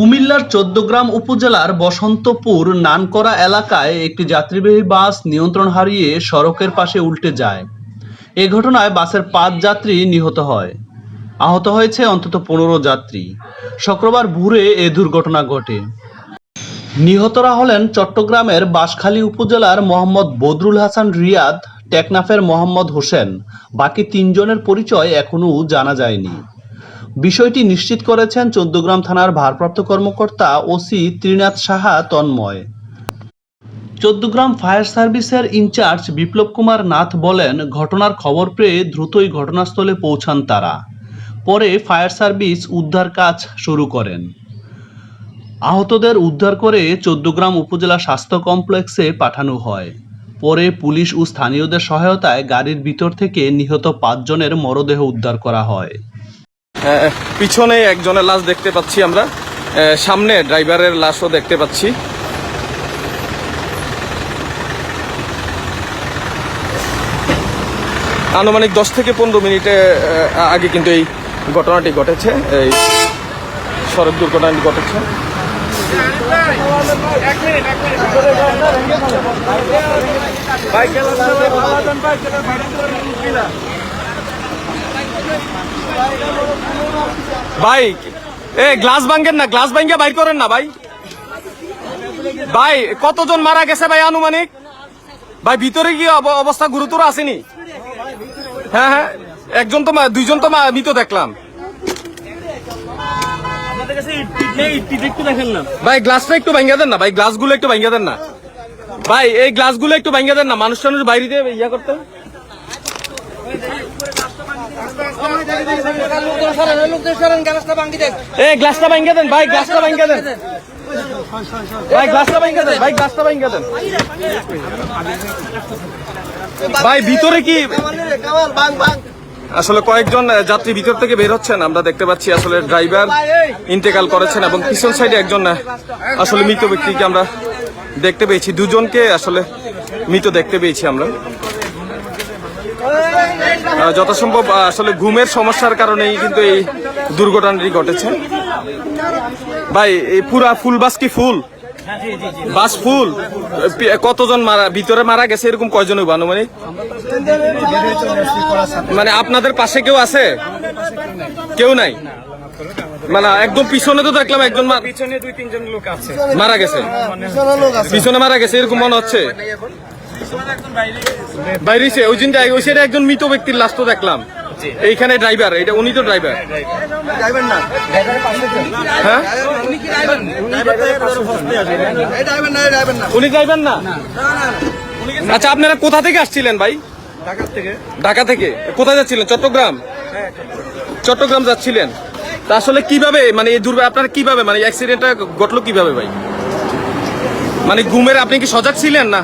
কুমিল্লার চোদ্দগ্রাম উপজেলার বসন্তপুর নানকরা এলাকায় একটি যাত্রীবাহী বাস নিয়ন্ত্রণ হারিয়ে সড়কের পাশে উল্টে যায়। এ ঘটনায় বাসের পাঁচ যাত্রী নিহত হয়। আহত হয়েছে অন্তত পনেরো যাত্রী। শুক্রবার ভোরে এ দুর্ঘটনা ঘটে। নিহতরা হলেন চট্টগ্রামের বাঁশখালী উপজেলার মোহাম্মদ বদরুল হাসান রিয়াদ, টেকনাফের মোহাম্মদ হোসেন। বাকি তিনজনের পরিচয় এখনও জানা যায়নি। বিষয়টি নিশ্চিত করেছেন চৌদ্দগ্রাম থানার ভারপ্রাপ্ত কর্মকর্তা ওসি ত্রিনাথ সাহা তন্ময়। চৌদ্দগ্রাম ফায়ার সার্ভিসের ইনচার্জ বিপ্লব কুমার নাথ বলেন, ঘটনার খবর পেয়ে দ্রুতই ঘটনাস্থলে পৌঁছান তারা। পরে ফায়ার সার্ভিস উদ্ধার কাজ শুরু করেন। আহতদের উদ্ধার করে চৌদ্দগ্রাম উপজেলা স্বাস্থ্য কমপ্লেক্সে পাঠানো হয়। পরে পুলিশ ও স্থানীয়দের সহায়তায় গাড়ির ভিতর থেকে নিহত পাঁচজনের মরদেহ উদ্ধার করা হয়। পিছনে একজনের লাশ দেখতে পাচ্ছি আমরা সামনে ড্রাইভারের লাশও দেখতে পাচ্ছি আনুমানিক দশ থেকে পনেরো মিনিটে আগে কিন্তু এই ঘটনাটি ঘটেছে এই সড়ক দুর্ঘটনাটি ঘটেছে এ গ্লাস ভাঙ্গেন না গ্লাস ভাঙ্গে বাইর করেন না ভাই। ভাই কতজন মারা গেছে ভাই আনুমানিক? ভাই ভিতরে কি অবস্থা গুরুতর আসেনি। হ্যাঁ হ্যাঁ একজন তো দুইজন তো মৃত দেখলাম। ভাই গ্লাসটা একটু ভাঙ্গা দেন না ভাই গ্লাসগুলো একটু ভাঙ্গা দেন না। ভাই এই গ্লাসগুলো একটু ভাঙ্গা দেন না মানুষ টানুষ বাইরে দিয়ে ইয়া করতে। গ্লাসটা দেন, ভাই, গ্লাসটা দেন। ভাই, গ্লাসটা দেন, ভাই, গ্লাসটা দেন। ভাই, ভিতরে কি আসলে কয়েকজন যাত্রী ভিতর থেকে বের হচ্ছেন, আমরা দেখতে পাচ্ছি আসলে ড্রাইভার ইন্তেকাল করেছেন এবং পিছন সাইডে একজন আসলে মৃত ব্যক্তিকে আমরা দেখতে পেয়েছি। দুজনকে আসলে মৃত দেখতে পেয়েছি আমরা। যথাসম্ভব আসলে ঘুমের সমস্যার কারণেই কিন্তু এই দুর্ঘটনাটি ঘটেছে। ভাই এই পুরা ফুল বাস কি ফুল? বাস ফুল? কতজন মারা ভিতরে মারা গেছে? এরকম কয়জন হইব আনুমানিক? মানে আপনাদের পাশে কেউ আছে? কেউ নাই? মানে একদম পিছনে তো দেখলাম একজন মা- পিছনে দুই তিনজন লোক আছে। মারা গেছে। পিছনে মারা গেছে এরকম মনে হচ্ছে? বাইরেছে ওই দিন ওই সাইডে একজন মৃত ব্যক্তির লাশ তো দেখলাম। এইখানে ড্রাইভার এটা উনি তো ড্রাইভার হ্যাঁ? উনি ড্রাইভার না? আচ্ছা আপনারা কোথা থেকে আসছিলেন ভাই? ঢাকা থেকে। কোথায় যাচ্ছিলেন? চট্টগ্রাম? চট্টগ্রাম যাচ্ছিলেন। তা আসলে কীভাবে মানে এই দুর্ঘটনা আপনার কীভাবে মানে অ্যাক্সিডেন্টটা ঘটলো কীভাবে ভাই? মানে ঘুমের আপনি কি সজাগ ছিলেন না?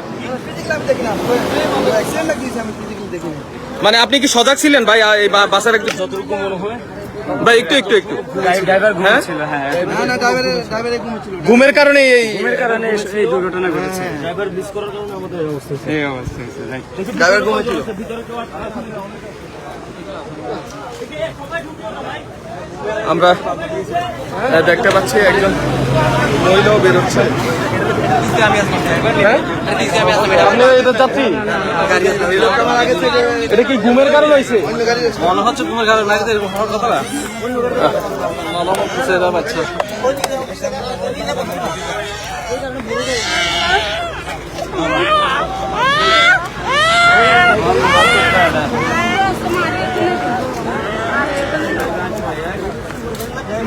মানে আপনি কি সজাগ ছিলেন ভাই? এই বাসের একটু যতটুকু মনে হয়। ভাই একটু একটু একটু। ড্রাইভার হ্যাঁ? হ্যাঁ। ঘুমের কারণে এই এর কারণে এই দুর্ঘটনা ঘটেছে। ড্রাইভার মিস করার কারণে আমাদের এই অবস্থা এই অবস্থা রাইট আমরা দেখতে পাচ্ছি একজন মহিলাও বেরোচ্ছে। হ্যাঁ? এটা যাত্রী। এটা কি ঘুমের কারণ হয়েছে মনে হচ্ছে তোমার কারণ এরকম হওয়ার কথা না। এটা আর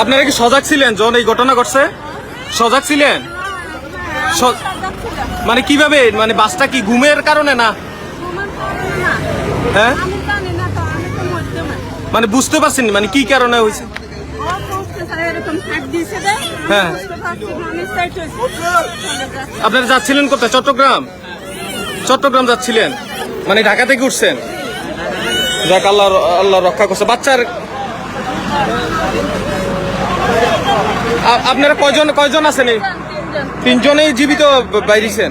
আপনারা কি সজাগ ছিলেন? যখন এই ঘটনা ঘটছে? সজাগ ছিলেন? মানে কীভাবে? মানে বাসটা কি ঘুমের কারণে না হ্যাঁ? মানে বুঝতে পারছেন মানে কি কারণে হয়েছে? হ্যাঁ। আপনারা যাচ্ছিলেন কোথায়? চট্টগ্রাম? চট্টগ্রাম যাচ্ছিলেন? মানে ঢাকা থেকে উঠছেন? যাক আল্লাহ আল্লাহ রক্ষা করছে। বাচ্চার আপনারা কয়জন কয়জন আছেন তিনজনেই জীবিত বাইরেছেন?